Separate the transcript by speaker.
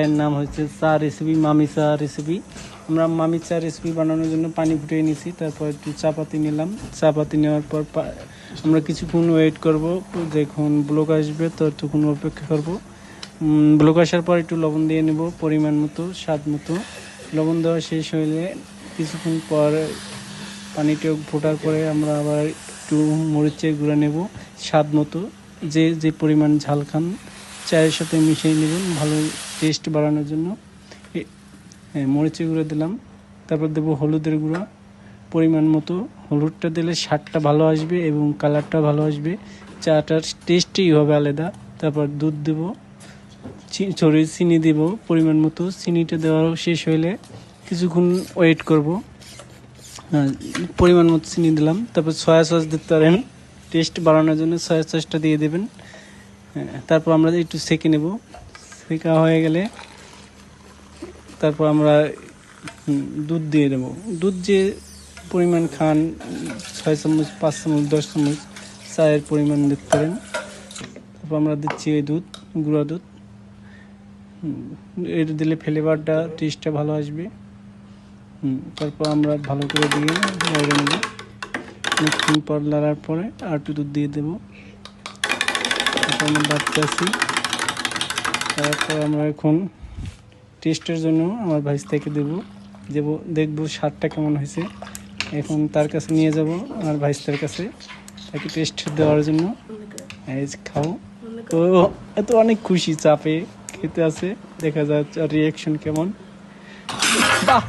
Speaker 1: এর নাম হচ্ছে চা রেসিপি মামি চা রেসিপি আমরা মামি চা রেসিপি বানানোর জন্য পানি ফুটিয়ে নিয়েছি, তারপর একটু চা পাতি নিলাম। চা পাতি নেওয়ার পর আমরা কিছুক্ষণ ওয়েট করব, যখন ব্লক আসবে ততক্ষণ অপেক্ষা করব। ব্লক আসার পর একটু লবণ দিয়ে নেব, পরিমাণ মতো, স্বাদ মতো। লবণ দেওয়া শেষ হলে কিছুক্ষণ পর পানিটা ফোটার পরে আমরা আবার একটু মরিচের গুঁড়া নেব, স্বাদ মতো। যে যে পরিমাণ ঝাল খান চায়ের সাথে মিশিয়ে নেবেন, ভালো টেস্ট বাড়ানোর জন্য। মরিচের গুঁড়া দিলাম, তারপর দেবো হলুদের গুঁড়া। পরিমাণ মতো হলুদটা দিলে স্বাদটা ভালো আসবে এবং কালারটা ভালো আসবে। চাটার টেস্টই হবে আলাদা। তারপর দুধ দেবো সরি চিনি দেব। পরিমাণ মতো চিনিটা দেওয়া শেষ হইলে কিছুক্ষণ ওয়েট করব। পরিমাণ মতো চিনি দিলাম, তারপর সয়া সস দিতে পারেন। টেস্ট বাড়ানোর জন্য সয়া সসটা দিয়ে দেবেন। তারপর আমরা একটু সেঁকে নেব। সেঁকা হয়ে গেলে তারপর আমরা দুধ দিয়ে দেবো। দুধ যে পরিমাণ খান, ছয় চামচ, পাঁচ চামচ, দশ চামচ, চায়ের পরিমাণ দিতে পারেন। তারপর আমরা দিচ্ছি এই দুধ, গুঁড়া দুধ। এটা দিলে ফ্লেভারটা, টেস্টটা ভালো আসবে। তারপর আমরা ভালো করে দিয়ে নেব। অনেকক্ষণ পর লাড়ার পরে আর একটু দুধ দিয়ে দেবো। তারপর আমরা তারপর আমরা এখন টেস্টের জন্য আমার ভাইস থেকে দেবো। দেবো, দেখব স্বাদটা কেমন হয়েছে। এখন তার কাছে নিয়ে যাব, আমার ভাইস্তার কাছে। তাকে টেস্ট দেওয়ার জন্য। খাও। তো এত অনেক খুশি, চাপে খেতে আছে। দেখা যাচ্ছে রিয়াকশন কেমন। বাহ!